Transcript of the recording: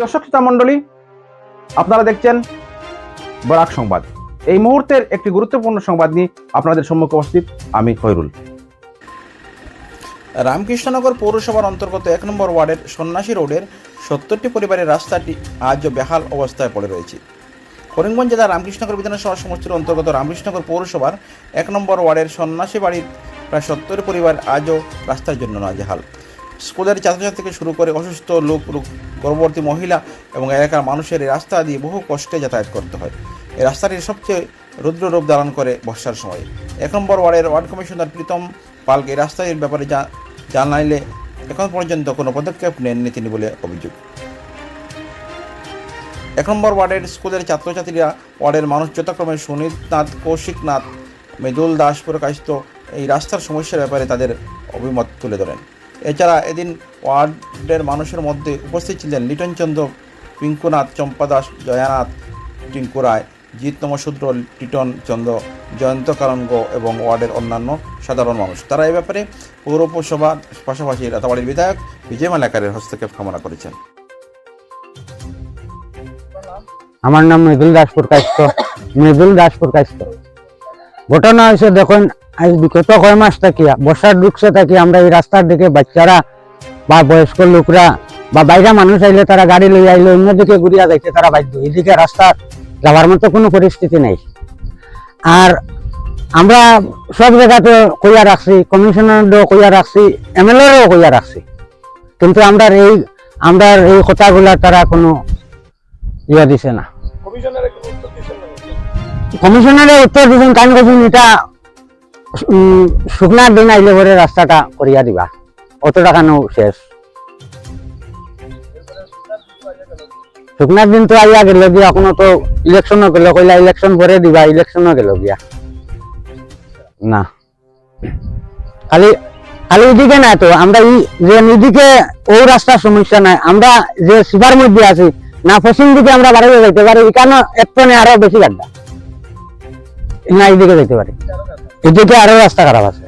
দর্শক, শ্রোতা মণ্ডলী, আপনারা দেখছেন বরাক সংবাদ। এই মুহূর্তের একটি গুরুত্বপূর্ণ সংবাদ নিয়ে আপনাদের সম্মুখে উপস্থিত আমি খৈরুল রামকৃষ্ণনগর পৌরসভার অন্তর্গত এক নম্বর ওয়ার্ডের সন্ন্যাসী রোডের সত্তরটি পরিবারের রাস্তাটি আজও বেহাল অবস্থায় পড়ে রয়েছে। করিমগঞ্জ জেলার রামকৃষ্ণনগর বিধানসভা সমষ্টির অন্তর্গত রামকৃষ্ণনগর পৌরসভার এক নম্বর ওয়ার্ডের সন্ন্যাসী বাড়ির প্রায় সত্তর পরিবার আজও রাস্তার জন্য নাজেহাল। স্কুলের ছাত্রছাত্রী থেকে শুরু করে অসুস্থ লোক গর্ভবতী মহিলা এবং এলাকার মানুষের এই রাস্তা দিয়ে বহু কষ্টে যাতায়াত করতে হয়। এই রাস্তাটির সবচেয়ে রুদ্র রূপ ধারণ করে বর্ষার সময়। এক নম্বর ওয়ার্ডের ওয়ার্ড কমিশনার প্রীতম পালকে এই রাস্তাটির ব্যাপারে জানাইলে এখন পর্যন্ত কোনো পদক্ষেপ নেননি তিনি বলে অভিযোগ। এক নম্বর ওয়ার্ডের স্কুলের ছাত্রছাত্রীরা ওয়ার্ডের মানুষ যথাক্রমে সুনীত নাথ কৌশিক নাথ মৃদুল দাস প্রকাশিত এই রাস্তার সমস্যার ব্যাপারে তাদের অভিমত তুলে ধরেন। এছাড়া এদিন ওয়ার্ডের মানুষের মধ্যে উপস্থিত ছিলেন লিটন চন্দ্র, পিঙ্কুনাথ চম্পা দাস জয়ানাথ টিঙ্কু রায়, জিৎ নমশূদ্র টিটন চন্দ্র, জয়ন্ত কারঙ্গ এবং ওয়ার্ডের অন্যান্য সাধারণ মানুষ। তারা এই ব্যাপারে পৌরসভার পাশাপাশি রাতাবাড়ির বিধায়ক বিজয় মালাকারের হস্তক্ষেপ কামনা করেছেন। আমার নাম মৃদুল দাস প্রকাশিত মৃদুল দাস প্রকাশিত ঘটনা হয়েছে, দেখুন আজ বিগত কয় মাস থাকি বর্ষার ঢুকছে থাকি আমরা এই রাস্তার দিকে বাচ্চারা বা বয়স্ক লোকরা বা বাইরে মানুষ আইলে তারা গাড়ি লই আইলে অন্যদিকে ঘুরিয়া যাইতে তারা বাধ্য। এদিকে রাস্তা যাওয়ার মতো কোনো পরিস্থিতি নাই। আর আমরা সব জায়গাতে কইয়া রাখছি কমিশনারও কইয়া রাখছি এমএলএরও কইয়া রাখছি। কিন্তু আমরা এই আমরা এই কথাগুলা তারা কোনো ইয়া দিছে না। কমিশনারে উত্তর দিছেন কান করছেন এটা শুকনার দিন আইলে পরে রাস্তাটা করিয়া দিবা। অত টাকা নো শেষ। শুকনার দিন তো আইয়া গেল গিয়া এখনও তো ইলেকশনও গেল কইলা ইলেকশন পরে দিবা ইলেকশনও গেল গিয়া না। খালি খালি এদিকে না তো, আমরা এই যে এদিকে ও রাস্তার সমস্যা নাই, আমরা যে সুপার মধ্যে আছি, না পশ্চিম দিকে আমরা বাড়িতে যাইতে পারি এখানে একটনে আরও বেশি গাড্ডা। না, এইদিকে যাইতে পারি এদিকে আরও রাস্তা খারাপ আছে।